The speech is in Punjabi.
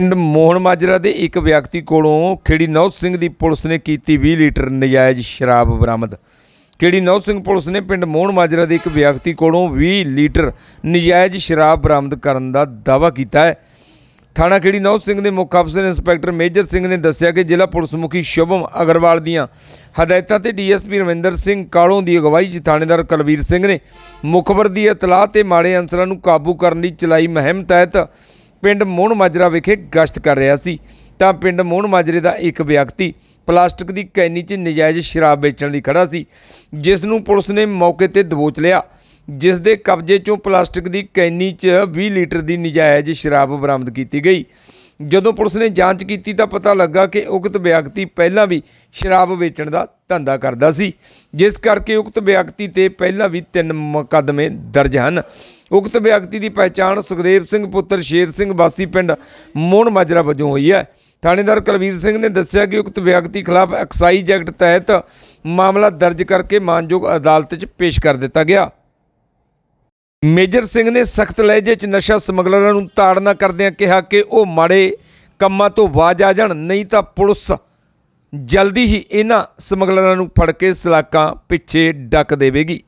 ਪਿੰਡ ਮੋਹਨ ਮਾਜਰਾ ਦੇ ਇੱਕ ਵਿਅਕਤੀ ਕੋਲੋਂ ਖੇੜੀ ਨੌ ਸਿੰਘ ਦੀ ਪੁਲਿਸ ਨੇ ਕੀਤੀ 20 ਲੀਟਰ ਨਜਾਇਜ਼ ਸ਼ਰਾਬ ਬਰਾਮਦ। ਖੇੜੀ ਨੌ ਸਿੰਘ ਪੁਲਿਸ ਨੇ ਪਿੰਡ ਮੋਹਨ ਮਾਜਰਾ ਦੇ ਇੱਕ ਵਿਅਕਤੀ ਕੋਲੋਂ 20 ਲੀਟਰ ਨਜਾਇਜ਼ ਸ਼ਰਾਬ ਬਰਾਮਦ ਕਰਨ ਦਾ ਦਾਅਵਾ ਕੀਤਾ ਹੈ। ਥਾਣਾ ਖੇੜੀ ਨੌ ਸਿੰਘ ਦੇ ਮੁੱਖ ਅਫਸਰ ਇੰਸਪੈਕਟਰ ਮੇਜਰ ਸਿੰਘ ਨੇ ਦੱਸਿਆ ਕਿ ਜ਼ਿਲ੍ਹਾ ਪੁਲਿਸ ਮੁਖੀ ਸ਼ੁਭਮ ਅਗਰਵਾਲ ਦੀਆਂ ਹਦਾਇਤਾਂ ਤੇ ਡੀਐਸਪੀ ਰਵਿੰਦਰ ਸਿੰਘ ਕਾਲੋਂ ਦੀ ਅਗਵਾਈ 'ਚ ਥਾਣੇਦਾਰ ਕੁਲਵੀਰ ਸਿੰਘ ਨੇ ਮੁਖਬਰ ਦੀ ਇਤਲਾਹ ਤੇ ਮਾੜੇ ਅਨਸਰਾਂ ਨੂੰ ਕਾਬੂ ਕਰਨ ਲਈ ਚਲਾਈ ਮੁਹਿੰਮ ਤਹਿਤ ਪਿੰਡ ਮੋਹਣ ਮਾਜਰਾ ਵਿਖੇ ਗਸ਼ਤ ਕਰ ਰਿਹਾ ਸੀ। ਤਾਂ ਪਿੰਡ ਮੋਹਣ ਮਾਜਰੇ ਦਾ ਇੱਕ ਵਿਅਕਤੀ ਪਲਾਸਟਿਕ ਦੀ ਕੈਨੀ 'ਚ ਨਜਾਇਜ਼ ਸ਼ਰਾਬ ਵੇਚਣ ਲਈ ਖੜਾ ਸੀ, ਜਿਸ ਨੂੰ ਪੁਲਿਸ ਨੇ ਮੌਕੇ ਤੇ ਦਬੋਚ ਲਿਆ। ਜਿਸ ਦੇ ਕਬਜ਼ੇ 'ਚੋਂ ਪਲਾਸਟਿਕ ਦੀ ਕੈਨੀ 'ਚ 20 ਲੀਟਰ ਦੀ ਨਜਾਇਜ਼ ਸ਼ਰਾਬ ਬਰਾਮਦ ਕੀਤੀ ਗਈ। ਜਦੋਂ ਪੁਲਿਸ ਨੇ ਜਾਂਚ ਕੀਤੀ ਤਾਂ ਪਤਾ ਲੱਗਾ ਕਿ ਉਕਤ ਵਿਅਕਤੀ ਪਹਿਲਾਂ ਵੀ ਸ਼ਰਾਬ ਵੇਚਣ ਦਾ ਧੰਦਾ ਕਰਦਾ ਸੀ, ਜਿਸ ਕਰਕੇ ਉਕਤ ਵਿਅਕਤੀ ਤੇ ਪਹਿਲਾਂ ਵੀ ਤਿੰਨ ਮੁਕੱਦਮੇ ਦਰਜ ਹਨ। ਉਕਤ ਵਿਅਕਤੀ ਦੀ ਪਛਾਣ ਸੁਖਦੇਵ ਸਿੰਘ ਪੁੱਤਰ ਸ਼ੇਰ ਸਿੰਘ ਵਾਸੀ ਪਿੰਡ ਮੋਹਣ ਮਾਜਰਾ ਵਜੋਂ ਹੋਈ ਹੈ। ਥਾਣੇਦਾਰ ਕੁਲਵੀਰ ਸਿੰਘ ਨੇ ਦੱਸਿਆ ਕਿ ਉਕਤ ਵਿਅਕਤੀ ਖਿਲਾਫ ਐਕਸਾਈਜ਼ ਐਕਟ ਤਹਿਤ ਮਾਮਲਾ ਦਰਜ ਕਰਕੇ ਮਾਨਯੋਗ ਅਦਾਲਤ 'ਚ ਪੇਸ਼ ਕਰ ਦਿੱਤਾ ਗਿਆ। ਮੇਜਰ ਸਿੰਘ ਨੇ ਸਖਤ ਲਹਿਜੇ 'ਚ ਨਸ਼ਾ ਸਮਗਲਰਾਂ ਨੂੰ ਤਾੜਨਾ ਕਰਦਿਆਂ ਕਿਹਾ ਕਿ ਉਹ ਮਾੜੇ ਕੰਮਾਂ ਤੋਂ ਬਾਜ ਆ ਜਾਣ, ਨਹੀਂ ਤਾਂ ਪੁਲਿਸ ਜਲਦੀ ਹੀ ਇਹਨਾਂ ਸਮਗਲਰਾਂ ਨੂੰ ਫੜ ਕੇ ਸਲਾਕਾਂ ਪਿੱਛੇ ਡੱਕ ਦੇਵੇਗੀ।